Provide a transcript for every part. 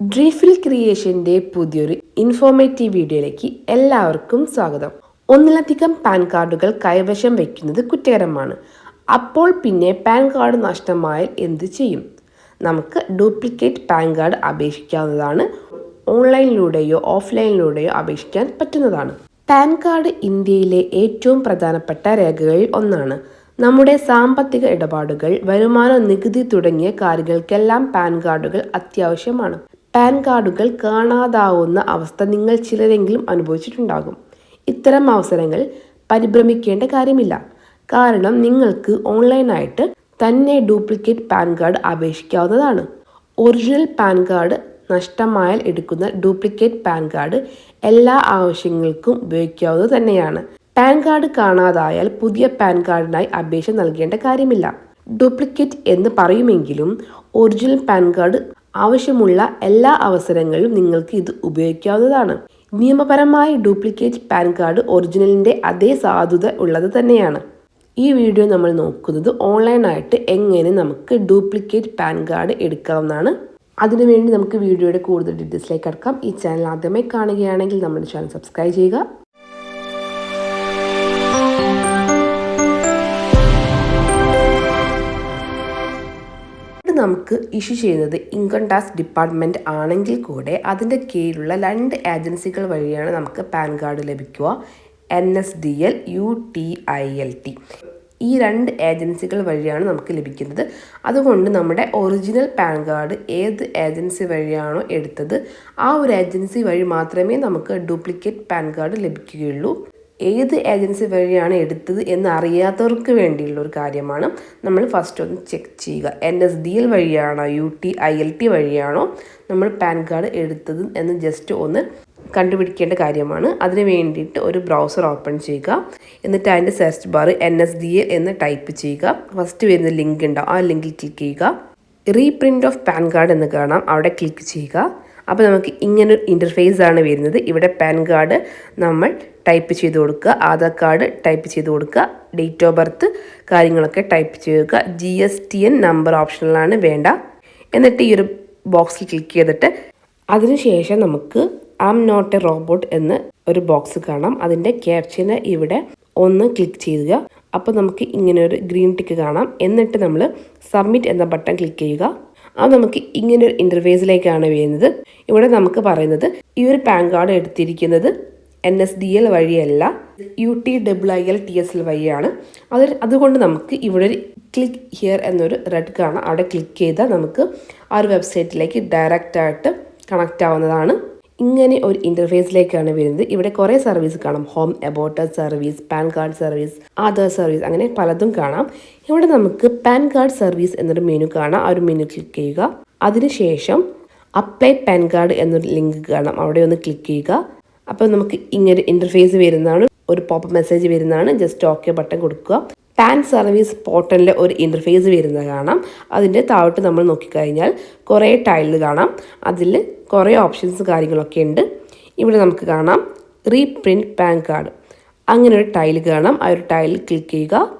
ഡ്രീഫിൽ ക്രിയേഷന്റെ പുതിയൊരു ഇൻഫോർമേറ്റീവ് വീഡിയോയിലേക്ക് എല്ലാവർക്കും സ്വാഗതം. ഒന്നിലധികം പാൻ കാർഡുകൾ കൈവശം വയ്ക്കുന്നത് കുറ്റകരമാണ്. അപ്പോൾ പിന്നെ പാൻ കാർഡ് നഷ്ടമായാൽ എന്ത് ചെയ്യും? നമുക്ക് ഡ്യൂപ്ലിക്കേറ്റ് പാൻ കാർഡ് അപേക്ഷിക്കാവുന്നതാണ്. ഓൺലൈനിലൂടെയോ ഓഫ്ലൈനിലൂടെയോ അപേക്ഷിക്കാൻ പറ്റുന്നതാണ്. പാൻ കാർഡ് ഇന്ത്യയിലെ ഏറ്റവും പ്രധാനപ്പെട്ട രേഖകളിൽ ഒന്നാണ്. നമ്മുടെ സാമ്പത്തിക ഇടപാടുകൾ വരുമാന നികുതി തുടങ്ങിയ കാര്യങ്ങൾക്കെല്ലാം പാൻ കാർഡുകൾ അത്യാവശ്യമാണ്. പാൻ കാർഡുകൾ കാണാതാവുന്ന അവസ്ഥ നിങ്ങൾ ചിലരെങ്കിലും അനുഭവിച്ചിട്ടുണ്ടാകും. ഇത്തരം അവസരങ്ങൾ പരിഭ്രമിക്കേണ്ട കാര്യമില്ല. കാരണം നിങ്ങൾക്ക് ഓൺലൈനായിട്ട് തന്നെ ഡ്യൂപ്ലിക്കേറ്റ് പാൻ കാർഡ് അപേക്ഷിക്കാവുന്നതാണ്. ഒറിജിനൽ പാൻ കാർഡ് നഷ്ടമായാൽ എടുക്കുന്ന ഡ്യൂപ്ലിക്കേറ്റ് പാൻ കാർഡ് എല്ലാ ആവശ്യങ്ങൾക്കും ഉപയോഗിക്കാവുന്നത് തന്നെയാണ്. പാൻ കാർഡ് കാണാതായാൽ പുതിയ പാൻ കാർഡിനായി അപേക്ഷ നൽകേണ്ട കാര്യമില്ല. ഡ്യൂപ്ലിക്കേറ്റ് എന്ന് പറയുമെങ്കിലും ഒറിജിനൽ പാൻ കാർഡ് ആവശ്യമുള്ള എല്ലാ അവസരങ്ങളിലും നിങ്ങൾക്ക് ഇത് ഉപയോഗിക്കാവുന്നതാണ്. നിയമപരമായി ഡ്യൂപ്ലിക്കേറ്റ് പാൻ കാർഡ് ഒറിജിനലിന്റെ അതേ സാധുത ഉള്ളത് തന്നെയാണ്. ഈ വീഡിയോ നമ്മൾ നോക്കുന്നത് ഓൺലൈനായിട്ട് എങ്ങനെ നമുക്ക് ഡ്യൂപ്ലിക്കേറ്റ് പാൻ കാർഡ് എടുക്കാവുന്നതാണ്. അതിനുവേണ്ടി നമുക്ക് വീഡിയോയുടെ കൂടുതൽ ഡീറ്റെയിൽസിലേക്ക് അടക്കാം ഈ ചാനൽ ആദ്യമായി കാണുകയാണെങ്കിൽ നമ്മുടെ ചാനൽ സബ്സ്ക്രൈബ് ചെയ്യുക. നമുക്ക് ഇഷ്യൂ ചെയ്യുന്നത് ഇൻകം ടാക്സ് ഡിപ്പാർട്ട്മെന്റ് ആണെങ്കിൽ കൂടെ അതിന്റെ കീഴിലുള്ള രണ്ട് ഏജൻസികൾ വഴിയാണ് നമുക്ക് പാൻ കാർഡ് ലഭിക്കുക. N S D L U T I L T. ഈ രണ്ട് ഏജൻസികൾ വഴിയാണ് നമുക്ക് ലഭിക്കുന്നത്. അതുകൊണ്ട് നമ്മുടെ ഒറിജിനൽ പാൻ കാർഡ് ഏത് ഏജൻസി വഴിയാണോ എടുത്തത് ആ ഒരു ഏജൻസി വഴി മാത്രമേ നമുക്ക് ഡ്യൂപ്ലിക്കേറ്റ് പാൻ കാർഡ് ലഭിക്കുകയുള്ളൂ. ഏത് ഏജൻസി വഴിയാണ് എടുത്തത് എന്ന് അറിയാത്തവർക്ക് വേണ്ടിയുള്ള ഒരു കാര്യമാണ്. നമ്മൾ ഫസ്റ്റ് ഒന്ന് ചെക്ക് ചെയ്യുക. N S D L വഴിയാണോ U T I L T വഴിയാണോ നമ്മൾ പാൻ കാർഡ് എടുത്തത് എന്ന് ജസ്റ്റ് ഒന്ന് കണ്ടുപിടിക്കേണ്ട കാര്യമാണ്. അതിന് വേണ്ടിയിട്ട് ഒരു ബ്രൗസർ ഓപ്പൺ ചെയ്യുക. എന്നിട്ട് അതിന്റെ search bar N S D L എന്ന് ടൈപ്പ് ചെയ്യുക. ഫസ്റ്റ് വരുന്ന ലിങ്ക് ഉണ്ടാവും ആ ലിങ്കിൽ ക്ലിക്ക് ചെയ്യുക. റീപ്രിന്റ് ഓഫ് പാൻ കാർഡ് എന്ന് കാണാം. അവിടെ ക്ലിക്ക് ചെയ്യുക. അപ്പോൾ നമുക്ക് ഇങ്ങനൊരു ഇന്റർഫേസ് ആണ് വരുന്നത്. ഇവിടെ പാൻ കാർഡ് നമ്മൾ ടൈപ്പ് ചെയ്ത് കൊടുക്കുക ആധാർ കാർഡ് ടൈപ്പ് ചെയ്ത് കൊടുക്കുക ഡേറ്റ് ഓഫ് ബർത്ത് കാര്യങ്ങളൊക്കെ ടൈപ്പ് ചെയ്യുക G S T N number ഓപ്ഷനിലാണ് വേണ്ട. എന്നിട്ട് ഈ ഒരു ബോക്സിൽ ക്ലിക്ക് ചെയ്തിട്ട് അതിനുശേഷം നമുക്ക് I am not a robot എന്ന് ഒരു ബോക്സ് കാണാം. അതിന്റെ ക്യാപ്ഷന് ഇവിടെ ഒന്ന് ക്ലിക്ക് ചെയ്യുക. അപ്പോൾ നമുക്ക് ഇങ്ങനെ ഒരു ഗ്രീൻ ടിക്ക് കാണാം. എന്നിട്ട് നമ്മൾ സബ്മിറ്റ് എന്ന ബട്ടൺ ക്ലിക്ക് ചെയ്യുക. അത് നമുക്ക് ഇങ്ങനെ ഒരു ഇന്റർഫേസിലേക്കാണ് വരുന്നത് ഇവിടെ നമുക്ക് പറയുന്നത് ഈ ഒരു പാൻ കാർഡ് എടുത്തിരിക്കുന്നത് എൻ എസ് ഡി എൽ വഴിയല്ല U T W I L T S L വഴിയാണ്. അത് അതുകൊണ്ട് നമുക്ക് ഇവിടെ ഒരു ക്ലിക്ക് ഹിയർ എന്നൊരു റെഡ് കാണാം. അവിടെ ക്ലിക്ക് ചെയ്താൽ നമുക്ക് ആ ഒരു വെബ്സൈറ്റിലേക്ക് ഡയറക്റ്റായിട്ട് കണക്റ്റ് ആവുന്നതാണ്. ഇങ്ങനെ ഒരു ഇന്റർഫേസിലേക്കാണ് വരുന്നത്. ഇവിടെ കുറേ സർവീസ് കാണാം. Home about service PAN card service Aadhaar service അങ്ങനെ പലതും കാണാം. ഇവിടെ നമുക്ക് പാൻ കാർഡ് സർവീസ് എന്നൊരു മെനു കാണാം. ആ ഒരു മെനു ക്ലിക്ക് ചെയ്യുക. അതിനുശേഷം അപ്ലൈ പാൻ കാർഡ് എന്നൊരു ലിങ്ക് കാണാം. അവിടെ ഒന്ന് ക്ലിക്ക് ചെയ്യുക. അപ്പോൾ നമുക്ക് ഇങ്ങനെ ഇന്റർഫേസ് വരുന്നതാണ്. ഒരു പോപ്പ് മെസ്സേജ് വരുന്നതാണ്. ജസ്റ്റ് ഓക്കെ ബട്ടൺ കൊടുക്കുക. പാൻ സർവീസ് പോർട്ടലിലെ ഒരു ഇന്റർഫേസ് വരുന്നത് കാണാം. അതിന്റെ താഴോട്ട് നമ്മൾ നോക്കിക്കഴിഞ്ഞാൽ കുറേ ടൈലിൽ കാണാം. അതിൽ കുറേ ഓപ്ഷൻസ് കാര്യങ്ങളൊക്കെ ഉണ്ട്. ഇവിടെ നമുക്ക് കാണാം. റീപ്രിന്റ് പാൻ കാർഡ് അങ്ങനെ ഒരു ടൈൽ കാണാം. ആ ഒരു ടൈൽ ക്ലിക്ക് ചെയ്യുക.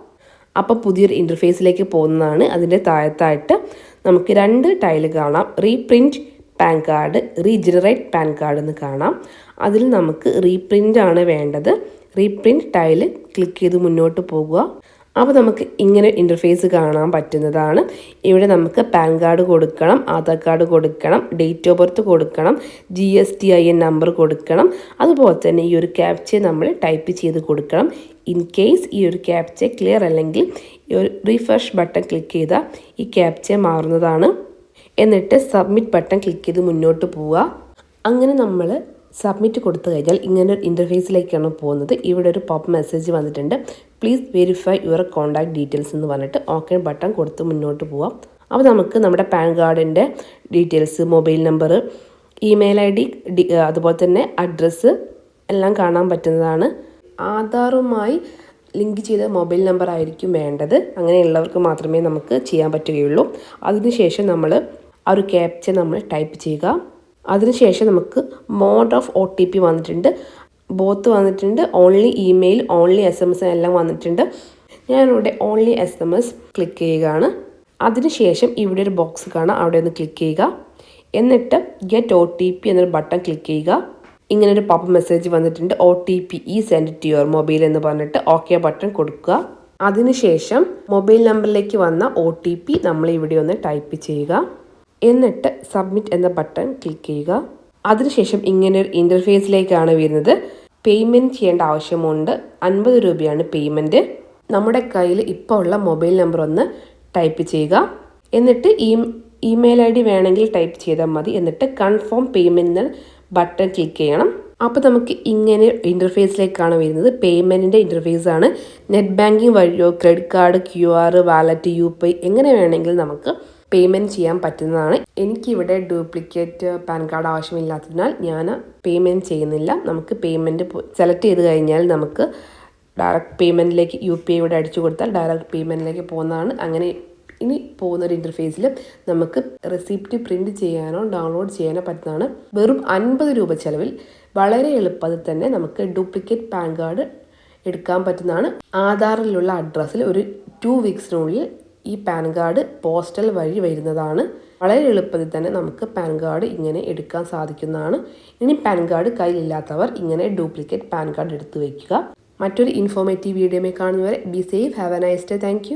അപ്പോൾ പുതിയൊരു ഇന്റർഫേസിലേക്ക് പോകുന്നതാണ്. അതിന്റെ താഴത്തായിട്ട് നമുക്ക് രണ്ട് ടൈൽ കാണാം. Reprint PAN card regenerate PAN card എന്ന് കാണാം. അതിൽ നമുക്ക് റീപ്രിന്റ് ആണ് വേണ്ടത്. റീപ്രിന്റ് ടൈൽ ക്ലിക്ക് ചെയ്ത് മുന്നോട്ട് പോകുക. അപ്പോൾ നമുക്ക് ഇങ്ങനെ ഇന്റർഫേസ് കാണാൻ പറ്റുന്നതാണ്. ഇവിടെ നമുക്ക് പാൻ കാർഡ് കൊടുക്കണം ആധാർ കാർഡ് കൊടുക്കണം ഡേറ്റ് ഓഫ് ബർത്ത് കൊടുക്കണം G S T I N number കൊടുക്കണം. അതുപോലെ തന്നെ ഈ ഒരു ക്യാപ്ച നമ്മൾ ടൈപ്പ് ചെയ്ത് കൊടുക്കണം. ഇൻ കേസ് ഈ ഒരു ക്യാപ്ച ക്ലിയർ അല്ലെങ്കിൽ ഈ ഒരു റീഫ്രഷ് ബട്ടൺ ക്ലിക്ക് ചെയ്താൽ ഈ ക്യാപ്ച മാറുന്നതാണ്. എന്നിട്ട് സബ്മിറ്റ് ബട്ടൺ ക്ലിക്ക് ചെയ്ത് മുന്നോട്ട് പോവുക. അങ്ങനെ നമ്മൾ സബ്മിറ്റ് കൊടുത്തു കഴിഞ്ഞാൽ ഇങ്ങനെ ഒരു ഇന്റർഫേസിലേക്കാണ് പോകുന്നത്. ഇവിടെ ഒരു പോപ്പ് മെസ്സേജ് വന്നിട്ടുണ്ട്. Please verify your contact details എന്ന് പറഞ്ഞിട്ട് ഓക്കെ ബട്ടൺ കൊടുത്ത് മുന്നോട്ട് പോവാം. അപ്പോൾ നമുക്ക് നമ്മുടെ പാൻ കാർഡിന്റെ details mobile number email I D അതുപോലെ തന്നെ അഡ്രസ്സ് എല്ലാം കാണാൻ പറ്റുന്നതാണ്. ആധാറുമായി ലിങ്ക് ചെയ്ത മൊബൈൽ നമ്പർ ആയിരിക്കും വേണ്ടത്. അങ്ങനെയുള്ളവർക്ക് മാത്രമേ നമുക്ക് ചെയ്യാൻ പറ്റുകയുള്ളൂ. അതിനുശേഷം നമ്മൾ ആ ഒരു ക്യാപ്ച നമ്മൾ ടൈപ്പ് ചെയ്യുക. അതിനുശേഷം നമുക്ക് mode of O T P വന്നിട്ടുണ്ട്. ബോത്ത് വന്നിട്ടുണ്ട്. Only email only S M S എല്ലാം വന്നിട്ടുണ്ട്. ഞാനിവിടെ only S M S click ചെയ്യുകയാണ്. അതിനുശേഷം ഇവിടെ ഒരു ബോക്സ് കാണാം. അവിടെ ഒന്ന് ക്ലിക്ക് ചെയ്യുക. എന്നിട്ട് ഗെറ്റ് ഒ ടി പി എന്നൊരു ബട്ടൺ ക്ലിക്ക് ചെയ്യുക. ഇങ്ങനെ ഒരു പപ്പ് മെസ്സേജ് വന്നിട്ടുണ്ട്. O T P is send to your mobile എന്ന് പറഞ്ഞിട്ട് ഓക്കെ ബട്ടൺ കൊടുക്കുക. അതിനുശേഷം മൊബൈൽ നമ്പറിലേക്ക് വന്ന ഒ ടി പി നമ്മൾ ഇവിടെ ഒന്ന് ടൈപ്പ് ചെയ്യുക. എന്നിട്ട് സബ്മിറ്റ് എന്ന ബട്ടൺ ക്ലിക്ക് ചെയ്യുക. അതിനുശേഷം ഇങ്ങനെ ഒരു ഇന്റർഫേസിലേക്കാണ് വരുന്നത്. പേയ്മെന്റ് ചെയ്യേണ്ട ആവശ്യമുണ്ട്. അൻപത് രൂപയാണ് പേയ്മെന്റ് നമ്മുടെ കയ്യിൽ ഇപ്പോൾ ഉള്ള മൊബൈൽ നമ്പർ ഒന്ന് ടൈപ്പ് ചെയ്യുക. എന്നിട്ട് ഈ ഇമെയിൽ ഐ ഡി വേണമെങ്കിൽ ടൈപ്പ് ചെയ്താൽ മതി. എന്നിട്ട് കൺഫേം പേയ്മെന്റ് ബട്ടൺ ക്ലിക്ക് ചെയ്യണം. അപ്പോൾ നമുക്ക് ഇങ്ങനെ ഇന്റർഫേസിലേക്കാണ് വരുന്നത്. പേയ്മെന്റിന്റെ ഇന്റർഫേസ് ആണ്. നെറ്റ് ബാങ്കിങ് വഴിയോ credit card Q R wallet U P എങ്ങനെ വേണമെങ്കിലും നമുക്ക് പേയ്മെന്റ് ചെയ്യാൻ പറ്റുന്നതാണ്. എനിക്കിവിടെ ഡ്യൂപ്ലിക്കേറ്റ് പാൻ കാർഡ് ആവശ്യമില്ലാത്തതിനാൽ ഞാൻ പേയ്മെന്റ് ചെയ്യുന്നില്ല. നമുക്ക് പേയ്മെന്റ് സെലക്ട് ചെയ്ത് കഴിഞ്ഞാൽ നമുക്ക് ഡയറക്റ്റ് പേയ്മെന്റിലേക്ക് യു പി ഐ ഇവിടെ അടിച്ചു കൊടുത്താൽ ഡയറക്റ്റ് പേയ്മെന്റിലേക്ക് പോകുന്നതാണ്. അങ്ങനെ ഇനി പോകുന്ന ഒരു ഇന്റർഫേസിൽ നമുക്ക് റെസിപ്റ്റ് പ്രിന്റ് ചെയ്യാനോ ഡൗൺലോഡ് ചെയ്യാനോ പറ്റുന്നതാണ്. വെറും അൻപത് രൂപ ചിലവിൽ വളരെ എളുപ്പത്തിൽ തന്നെ നമുക്ക് ഡ്യൂപ്ലിക്കേറ്റ് പാൻ കാർഡ് എടുക്കാൻ പറ്റുന്നതാണ്. ആധാറിലുള്ള അഡ്രസ്സിൽ ഒരു ടു വീക്സിനുള്ളിൽ ഈ പാൻ കാർഡ് പോസ്റ്റൽ വഴി വരുന്നതാണ്. വളരെ എളുപ്പത്തിൽ തന്നെ നമുക്ക് പാൻ കാർഡ് ഇങ്ങനെ എടുക്കാൻ സാധിക്കുന്നതാണ്. ഇനി പാൻ കാർഡ് കയ്യിലില്ലാത്തവർ ഇങ്ങനെ ഡ്യൂപ്ലിക്കേറ്റ് പാൻ കാർഡ് എടുത്തു വയ്ക്കുക മറ്റൊരു ഇൻഫോർമേറ്റീവ് വീഡിയോയിൽ കാണുന്നവരെ be safe have a nice day thank